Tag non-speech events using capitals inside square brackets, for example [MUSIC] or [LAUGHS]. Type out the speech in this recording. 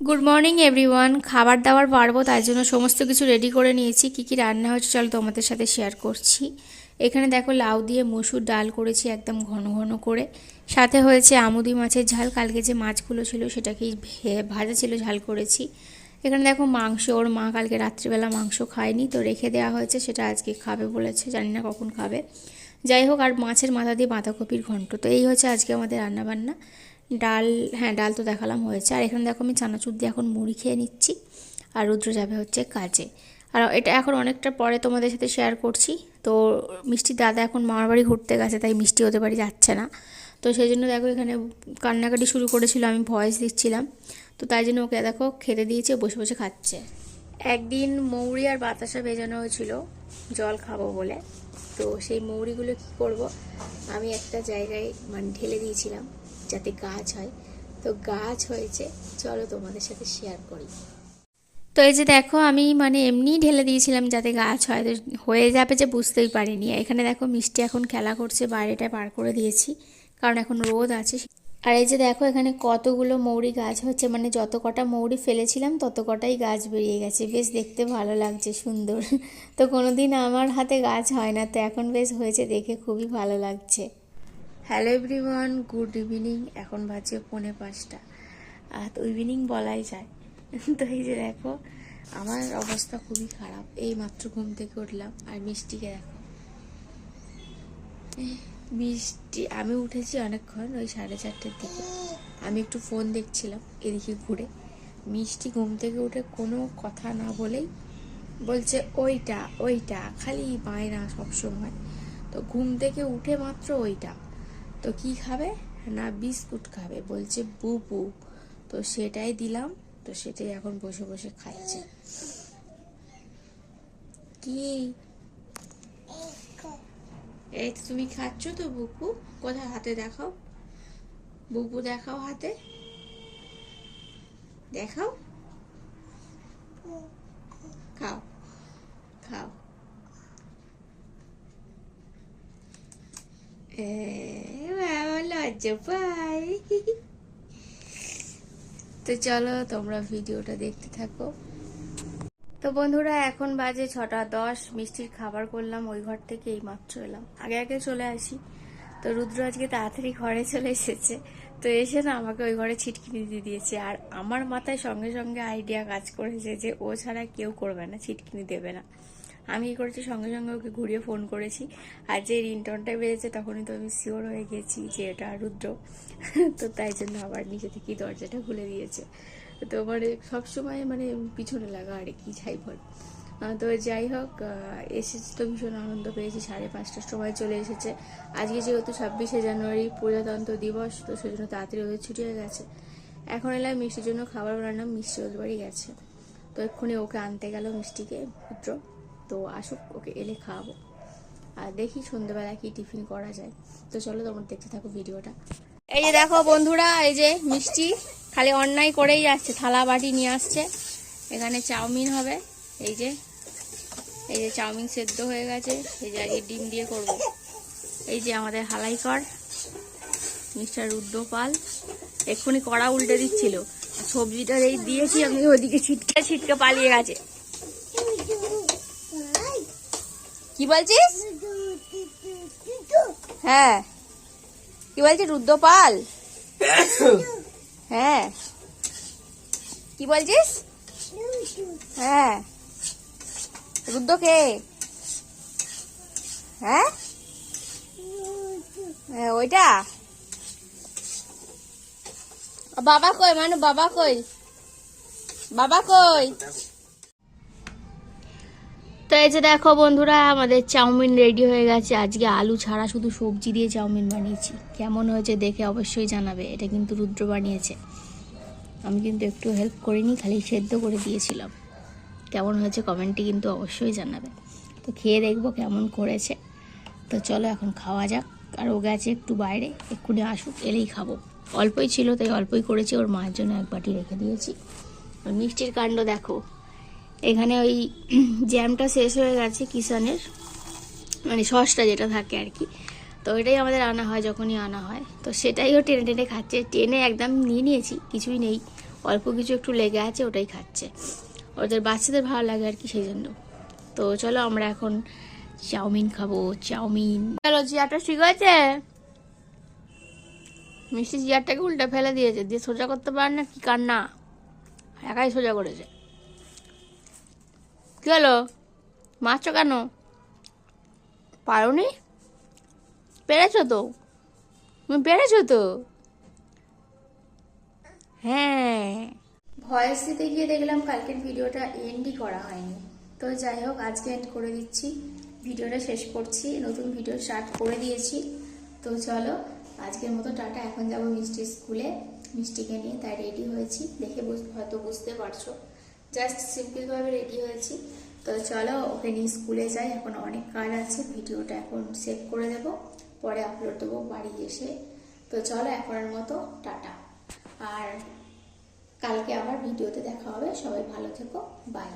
Good morning everyone খাবার দাবার পারব, তার জন্য সমস্ত কিছু রেডি করে নিয়েছি। কি কি রান্না হচ্ছে, চলো তোমাদের সাথে শেয়ার করছি। এখানে দেখো লাউ দিয়ে মসুর ডাল করেছি একদম ঘন ঘন করে। সাথে হয়েছে আমুদি মাছের ঝাল। কালকে যে মাছগুলো ছিল, সেটাকেই ভাজা ছিল, ঝাল করেছি। এখানে দেখো মাংস, ওর মা কালকে রাত্রিবেলা মাংস খায়নি, তো রেখে দেওয়া হয়েছে, সেটা আজকে খাবে বলেছে, জানি না কখন খাবে। যাই হোক, আর মাছের মাথা দিয়ে বাঁধাকপির ঘন্ট। তো এই হচ্ছে আজকে আমাদের রান্নাবান্না। ডাল হ্যাঁ ডাল তো দেখালাম হয়েছে। আর এখানে দেখো আমি চানাচুর দিয়ে এখন মুড়ি খেয়ে নিচ্ছি। আর রুদ্র যাবে হচ্ছে কাজে। আর এটা এখন অনেকটা পরে তোমাদের সাথে শেয়ার করছি। তো মিষ্টির দাদা এখন মামার বাড়ি ঘুরতে গেছে, তাই মিষ্টি ওদের বাড়ি যাচ্ছে না। তো সেই জন্য দেখো এখানে কান্নাকাটি শুরু করেছিল, আমি ভয়েস দিচ্ছিলাম। তো তাই জন্য ওকে দেখো খেতে দিয়েছে বসে বসে খাচ্ছে। একদিন মৌরি আর বাতাসা ভেজানো হয়েছিল, জল খাব বলে। তো সেই মৌরিগুলো কী করব? আমি একটা জায়গায় মানে ঢেলে দিয়েছিলাম যাতে গাছ হয়। তো গাছ হয়েছে, চলো তোমাদের সাথে শেয়ার করি। তো এই যে দেখো, আমি মানে এমনি ঢেলে দিয়েছিলাম যাতে গাছ হয়। হয়ে যাবে যে বুঝতেই পারিনি। এখানে দেখো মিষ্টি এখন খেলা করছে, বাইরেটা পার করে দিয়েছি। কারণ এখন রোদ আছে আর এই যে দেখো, এখানে কতগুলো মৌরি গাছ হচ্ছে। মানে যত কটা মৌরি ফেলেছিলাম, তত কটাই গাছ বেরিয়ে গেছে। বেশ দেখতে ভালো লাগছে, সুন্দর। তো কোনোদিন আমার হাতে গাছ হয় না, তো এখন বেশ হয়েছে দেখে, খুবই ভালো লাগছে। Hello everyone, good evening. এখন বাজে পৌনে পাঁচটা। আর তো ইভিনিং বলাই যায়। তো এই যে দেখো, আমার অবস্থা খুবই খারাপ। এই মাত্র ঘুম থেকে উঠলাম, আর মিষ্টিকে দেখো। মিষ্টি, আমি উঠেছি অনেকক্ষণ, ওই সাড়ে চারটের দিকে। আমি একটু ফোন দেখছিলাম এদিকে ঘুরে। মিষ্টি ঘুম থেকে উঠে কোনো কথা না বলেই বলছে, ওইটা ওইটা, খালি বায়না সবসময়। তো ঘুম থেকে উঠে মাত্র ওইটা। তো কি খাবে? না, বিস্কুট খাবে, বলছে, বুবু। তো সেটাই দিলাম, তো সেটাই এখন বসে বসে খাচ্ছে। কি এই তো তুমি খাচ্ছ তো বুকু। কোথায়? হাতে দেখাও। বুকু, দেখাও হাতে। দেখাও। খাও। খাও। তো চলো, তোমরা ভিডিওটা দেখতে থাকো। তো বন্ধুরা, এখন বাজে ছটা দশ। মিষ্টির খাবার করলাম, ওই ঘর থেকে এই মাত্র এলাম। আগে আগে চলে আসি। তো রুদ্র আজকে তাড়াতাড়ি ঘরে চলে এসেছে। তো এসে না আমাকে ওই ঘরে ছিটকিনি দিয়ে দিয়েছে। আর আমার মাথায় সঙ্গে সঙ্গে আইডিয়া কাজ করেছে যে ও ছাড়া কেউ করবে না, ছিটকিনি দেবে না। আমি কি করেছি, সঙ্গে সঙ্গে ওকে ঘুরিয়ে ফোন করেছি। আর যে রিংটনটা বেড়েছে তখনই তো আমি শিওর হয়ে গেছি যে এটা রুদ্র। [LAUGHS] তো তাই জন্য আবার নিচে থেকেই দরজাটা খুলে দিয়েছে। তো মানে সবসময় মানে পিছনে লাগা আর কি যাই বল তো যাই হোক এসেছে তো ভীষণ আনন্দ পেয়েছি, সাড়ে পাঁচটার সময় চলে এসেছে। আজকে যেহেতু ছাব্বিশে জানুয়ারি প্রজাতন্ত্র দিবস, তো সেজন্য তাড়াতাড়ি ওদের ছুটি হয়ে গেছে। এখন এলাম মিষ্টির জন্য খাবার বানালাম মিষ্টি ওদের বাড়ি গেছে। তো এক্ষুনি ওকে আনতে গেল মিষ্টিকে, পুত্র। তো আসুক, ওকে এলে খাওয়াবো। আর দেখি সন্ধ্যেবেলা কি টিফিন করা যায়। তো চলো তোমরা দেখতে থাকো ভিডিওটা। এই যে দেখো বন্ধুরা, এই যে মিষ্টি। খালি অন্যায় করেই যাচ্ছে থালা বাটি নিয়ে আসছে। এখানে চাউমিন হবে এই যে এই যে চাউমিন সেদ্ধ হয়ে গেছে এই যে আজকে ডিম দিয়ে করব। এই যে আমাদের হালাইকর মিস্টার রুদ্রপাল এক্ষুনি কড়া উল্টে দিচ্ছিল। সবজিটা এই দিয়েছি আমি ওদিকে ছিটকে ছিটকে পালিয়ে গেছে। কি বলছিস? হ্যাঁ। কি বলছিস রুদ্রপাল [COUGHS] [COUGHS] [COUGHS] হ্যাঁ। কি বলছিস? হ্যাঁ। রুদ্র কে? হ্যাঁ? হ্যাঁ ওইটা? বাবা কই? মানে বাবা কই? বাবা কই? তো এই যে দেখো বন্ধুরা, আমাদের চাউমিন রেডি হয়ে গেছে। আজকে আলু ছাড়া শুধু সবজি দিয়ে চাউমিন বানিয়েছি। কেমন হয়েছে দেখে অবশ্যই জানাবে। এটা কিন্তু রুদ্র বানিয়েছে। আমি কিন্তু একটু হেল্প করিনি, খালি সেদ্ধ করে দিয়েছিলাম। কেমন হয়েছে কমেন্টে কিন্তু অবশ্যই জানাবে। তো খেয়ে দেখব কেমন করেছে। তো চলো এখন খাওয়া যাক। আর ও গেছে একটু বাইরে, এক্ষুনি আসুক, এলেই খাব। অল্পই ছিল, তাই অল্পই করেছি। ওর মায়ের জন্য এক বাটি রেখে দিয়েছি। আর মিষ্টির কাণ্ড দেখো। এখানে ওই [CLEARS THROAT] জ্যামটা শেষ হয়ে গেছে কিষানের মানে সসটা যেটা থাকে আর কি। তো এটাই আমাদের আনা হয়, যখনই আনা হয়। তো সেটাই ও টেনে টেনে খাচ্ছে। টেনে একদম নিয়ে নিয়েছি, কিছুই নেই। অল্প কিছু একটু লেগে আছে, ওটাই খাচ্ছে। ওদের বাচ্চাদের ভালো লাগে আর কি সেই জন্য তো চলো আমরা এখন চাউমিন খাব, চাউমিন। চলো জিয়াটা ঠিক আছে মিষ্টি জিয়ারটাকে উল্টা ফেলে দিয়েছে। দিয়ে সোজা করতে পারে না? কি কান্না? একাই সোজা করেছে। কি হলো? মারছো কেন? পারোনি? পেরেছ তো? তুমি পেরেছ তো? হ্যাঁ। ভয়েস দিতে গিয়ে দেখলাম কালকের ভিডিওটা এন্ডই করা হয়নি। তো যাই হোক, আজকে এন্ড করে দিচ্ছি। ভিডিওটা শেষ করছি। নতুন ভিডিও স্টার্ট করে দিয়েছি। তো চলো, আজকের মতো টাটা। এখন যাব মিষ্টি স্কুলে। মিষ্টিকে নিয়ে তাই রেডি হয়েছি। দেখে হয়তো বুঝতে পারছ। জাস্ট সিম্পলভাবে রেডি হয়েছি। তো চলো, ওকে নিয়ে স্কুলে যাই। এখন অনেক কাজ আছে। ভিডিওটা এখন সেভ করে দেব। পরে আপলোড দেবো বাড়ি এসে। তো চলো, এখনের মতো, টাটা। আর কালকে আবার ভিডিওতে দেখা হবে। সবাই ভালো থেকো। বাই।